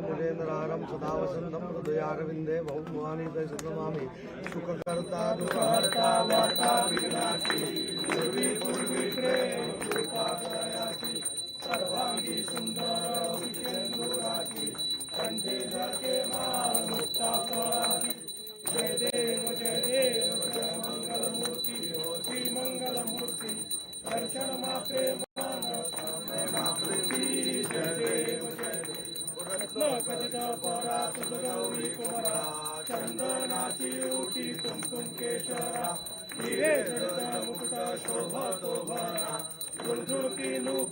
ములేంద్రారం సదావసంతం హృదయారవిందే బహుమాని దశమామి సుఖకర్త సర్వాంగి సుందర కంటి జయ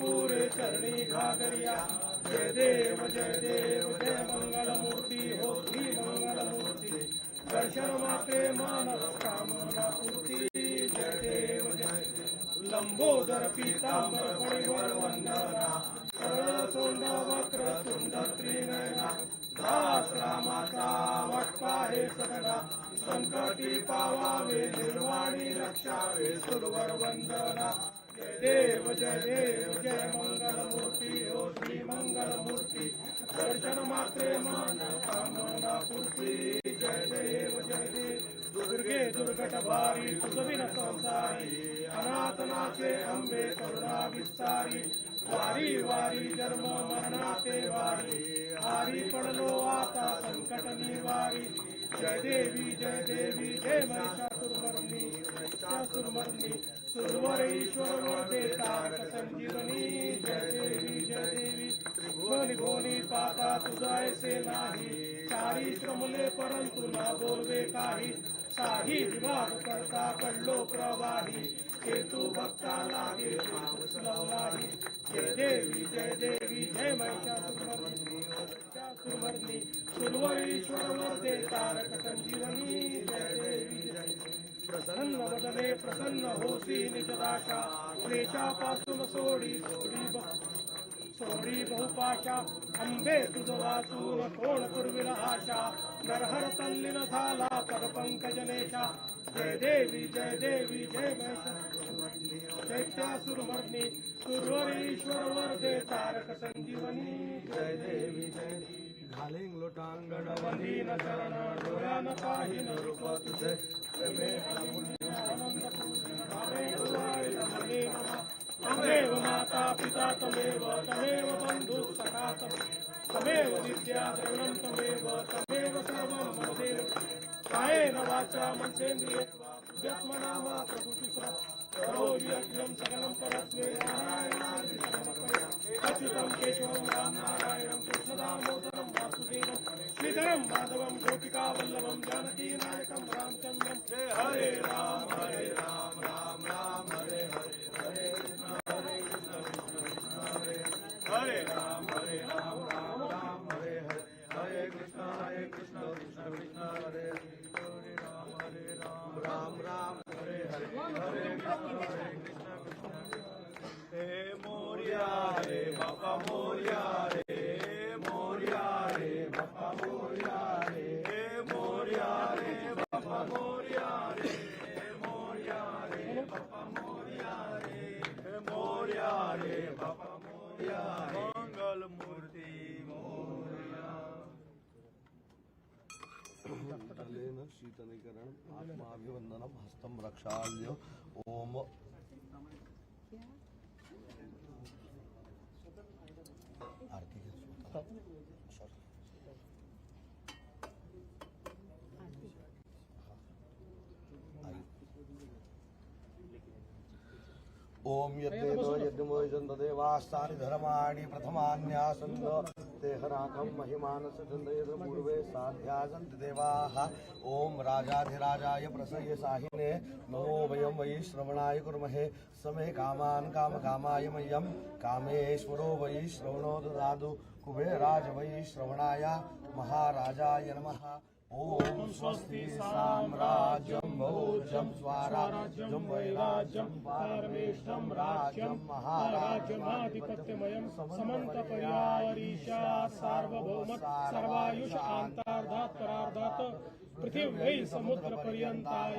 झुळझुळकी चरणी घागरिया जय देव जय देव जय मंगलमूर्ती होती मंगलमूर्ती। दर्शन मात्रे मानव कामना पूर्ती। जय देव जय लंबोदर पीतांबर परिवर वंदना। सरळ वक्र तुंड त्रिनयना दास रामाचा वटपा हे सगळा। संकटी पावावे निर्वाणी रक्षावे सुरवर वंदना। देव, जय देव, जय मंगलमूर्ती हो श्री मंगलमूर्ती। दर्शन मात्रे मन कामना पूर्ती जय देव जय देव। दुर्गे दुर्गट भारी तुझविन संसारी। अनाथनाचे अंबे करुणा विस्तारी। वारी वारी जन्म मरणाचे वारी। हारी पडलो आता संकट निवारी। जय देवी जय देवी, जय महिषासुरमर्नी महिषासुरमर्नी सुरवर ईश्वर वरदे तारक संजीवनी जय देवी जय देवी त्रिभुवनी भुवनी पाता तुझा ऐसे नाही चारी श्रमले परंतु न बोलवे काही साही विभाग करता पडलो प्रवाही हेतू भक्ता लागे नाही जय देवी जय देवी जय महिषासुरमर्नी महिषासुरमर्नी सुरवर ईश्वर वरदे तारक संजीवनी जय देवी। प्रसन्न वदने प्रसन्न होसी निजदाशा क्लेशापासून सोडी सोडी सोडी बहुपाशा अंबे तुझ कोण पूर्विल आशा नरहर तल्लीन झाला पद पंकजनेशा। जय देवी जय देवी, जय चैत्यासुरमर्नी सुरवरीश्वर वरदे, तारक संजीवनी। जय देवी जय देवी। घालिंग लोटांगण वंदीन चरण डोळ्यान पाहिन रूप तुझे तमेव माता पिता तमेव तमेव बंधु सखा तमेव विद्या द्रविणं तमेव तमेव सर्वं मम देव कायेन वाचा मनसेन्द्रिये यत्मना वा प्रभुचित्रा करोर्यज्ञं सकलं परस्मै नारायणाय समर्पयामि अच्युतं केशवं राम नारायणं कृष्णदामोदरं वासुदेवं श्रीधरं माधवं गोपिकावल्लभं जानकीनायकं रामचन्द्रं जय हरे राम हरे राम राम राम हरे हरे हरे शीतलीकरण आत्माभिवंदनम हस्तम रक्षाल्य ओम आरती घे ओम यद्देव यज्ञमोजन्त देवास्तानि धर्माणि प्रथमान्यासन्त। देहनाकं महिमानसचन्दयत पूर्वे साध्यासन्ति देवाः। ॐ राजाधिराजाय प्रसह्य साहिने नमो वयं वै श्रवणाय कुर्महे। समे कामान् कामकामाय मह्यं। कामेश्वरो वै श्रवणो ददातु। कुबेराज वै श्रवणाय महाराजाय नमः। ॐ स्वस्ति साम्राज्यं भोजं स्वाराज्यं वैराज्यं पारमेष्टं राज्यं महाराज्यमाधिपत्यमयं समन्तपर्यारीशा सार्वभौम सर्वायुष आन्तार्धात् परार्धात् पृथिव्यै समुद्रपर्यन्ताय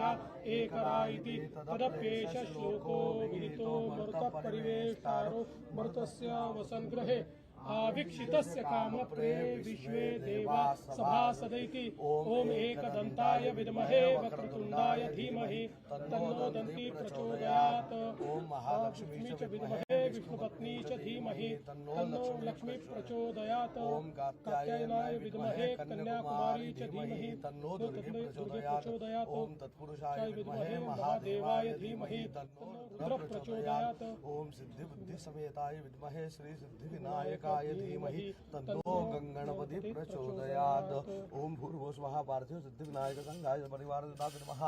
एकरा इति तदप्येष श्लोको विदितो मरुतः परिवेष्टारो मरुतस्य वसन्गृहे आवीक्षितस्य कामप्रे विश्वे देवा सभासदैति ॐ एकदन्ताय विद्महे वक्रतुण्डाय धीमहि। तन्नो दंती प्रचोदयात्। ओम महालक्ष्मी च विद्महे। विष्णुपत्नी च धीमहि तन्नो लक्ष्मी प्रचोदयात्। कात्यायनाय विद्महे कन्याकुमारी च धीमहि तन्नो दुर्गे प्रचोदयात्। ॐ तत्पुरुषाय विद्महे महादेवाय धीमहि तन्नो रुद्र प्रचोदयात्। ॐ सिद्धि बुद्धि समेताय विद्महे श्री सिद्धि विनायकाय धीमहि तन्नो गङ्गणपति प्रचोदयात्। ॐ भूर्भुव पार्थिव सिद्धि विनायक संघाय परिवार विमः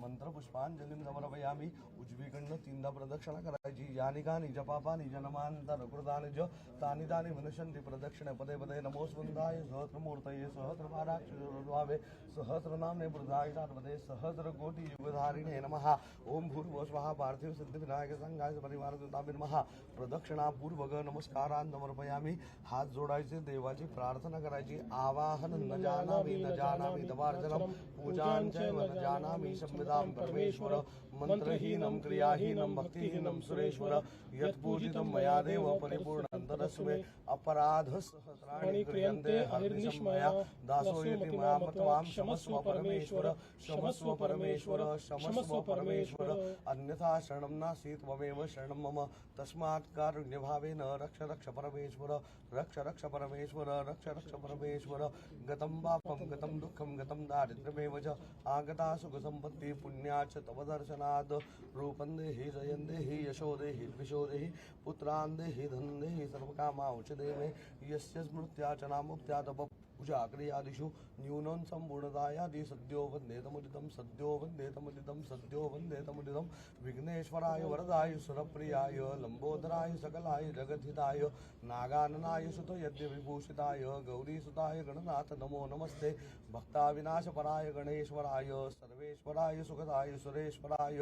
मंत्र पुष्पांजलीं समर्पयामि उजवीकडनं तीनदा प्रदक्षिणा करायची। यानी ज तानि तानि विनशन्ति प्रदक्षिणे पदे पदे बुधाय सार्वदे सहस्र कोटि युगधारिणे नमः। ओम भूर्भुव स्वः पार्थिव सिद्धि विनायक संघाय परिवार नमः। प्रदक्षिणा पूर्वक नमस्कारान् समर्पयामी हात जोडायचे, देवाची प्रार्थना करायची, आवाहन न जानामि न जानामि दवार्चनम पूजांच न जानामि संविदां परमेश्वर। मंत्रहीनं, क्रियाहीनं, भक्तिहीनं सुरेश्वर। यत्पूजितं मया परिपूर्णन्तरस्मे अपराध सहस्राणि क्रियन्ते हरिर्निष्मया दासोऽयति मया मत्वां क्षमस्व परमेश्वर क्षमस्व परमेश्वर क्षमस्व परमेश्वर। अन्यथा शरणं नास्ति त्वमेव शरणं मम। तस्मात् कारुण्यभावेन रक्ष रक्ष परमेश्वर रक्ष रक्ष परमेश्वर रक्ष रक्ष परमेश्वर। गतं पापं गतं दुःखं गतं दारिद्र्यमेव च। आगता सुखसम्पत्तिः पुण्या च तव दर्शनात् रूपं देहि जयं देहि यशो देहि द्विषो देहि पुत्रान् देहि धनं देहि सर्वकामांश मे यस्य स्मृत्या च नामुक्त्या तप पूजा क्रियादिषु न्यूनं सम्पूर्णतायादि सद्यो वन्देतमुदितं सद्यो वन्देतमुदितं सद्यो वन्देतमुदितं। विघ्नेश्वराय वरदाय सुरप्रियाय, लम्बोदराय सकलाय जगद्धिताय नागाननाय सुत यज्ञविभूषिताय गौरीसुताय गणनाथ नमो नमस्ते। भक्ताविनाशपराय गणेश्वराय, सर्वेश्वराय सुखदाय सुरेश्वराय,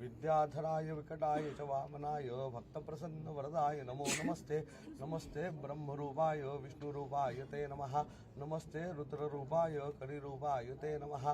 विद्याधराय विकटाय च वामनाय भक्तप्रसन्न वरदाय नमो नमस्ते। नमस्ते ब्रह्मरूपाय, विष्णुरूपाय ते नमः। नमस्ते रुद्ररूपाय करिरूपाय ते नमः।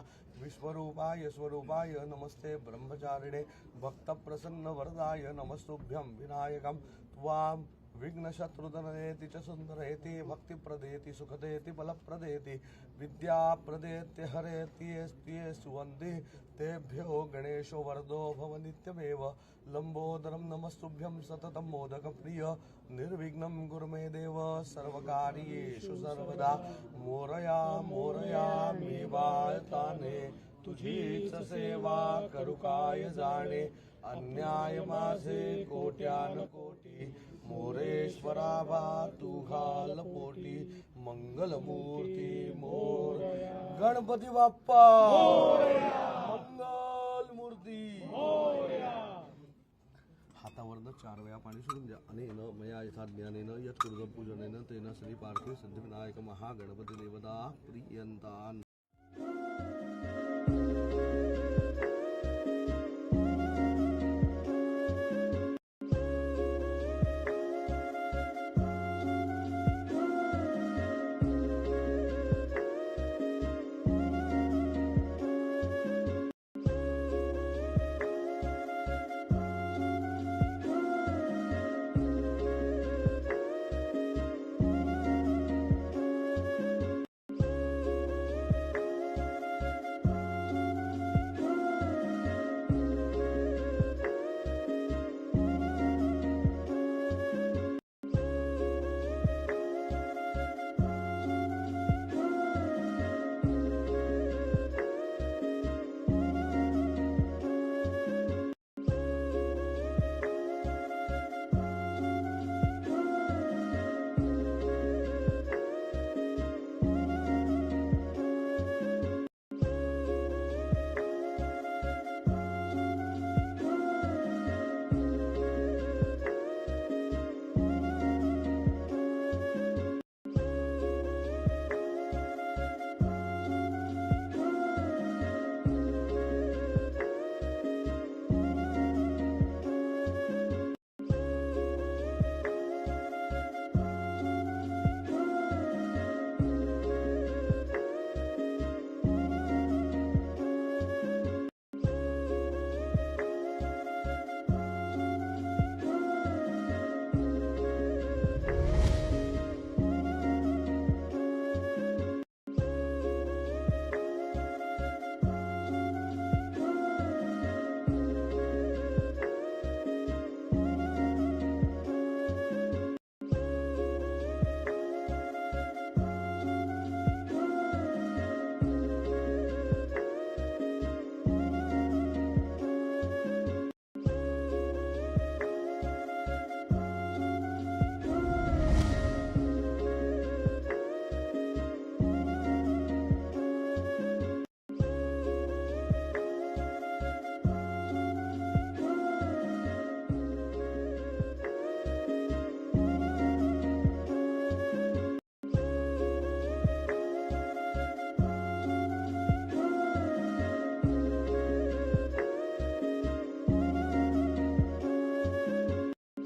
विश्वरूपाय स्वरूपाय नमस्ते ब्रह्मचारिणे। भक्तप्रसन्नवरदाय नमस्तुभ्यं विनायकं। त्वां विघ्नशत्रुधनेति च सुन्दरेति, भक्तिप्रदेति, सुखदेति, बलप्रदेति, विद्याप्रदेत्य हरेत्येस्त्ये सुवन्ति तेभ्यो गणेशो वरदो भव नित्यमेव लम्बोदरं नमस्तुभ्यं सततं मोदकप्रिय। निर्विघ्नं गुरु मे देव। सर्वकार्येषु सर्वदा। मोरया मोरया मी वाळताने तुझीच सेवा करू काय जाणे अन्याय माझे कोट्यान कोटी मोरेश्वरा बा तू घाल पोटी मंगलमूर्ती मोर गणपती बाप्पा. मंगल मूर्ती हातावरनं चार वेळा पाणी सोडून द्या. अनेन मया यथा ज्ञानेन यत् पूजनेन तेन श्री पार्थिव सिद्धिविनायक महागणपती देवता प्रियंतान.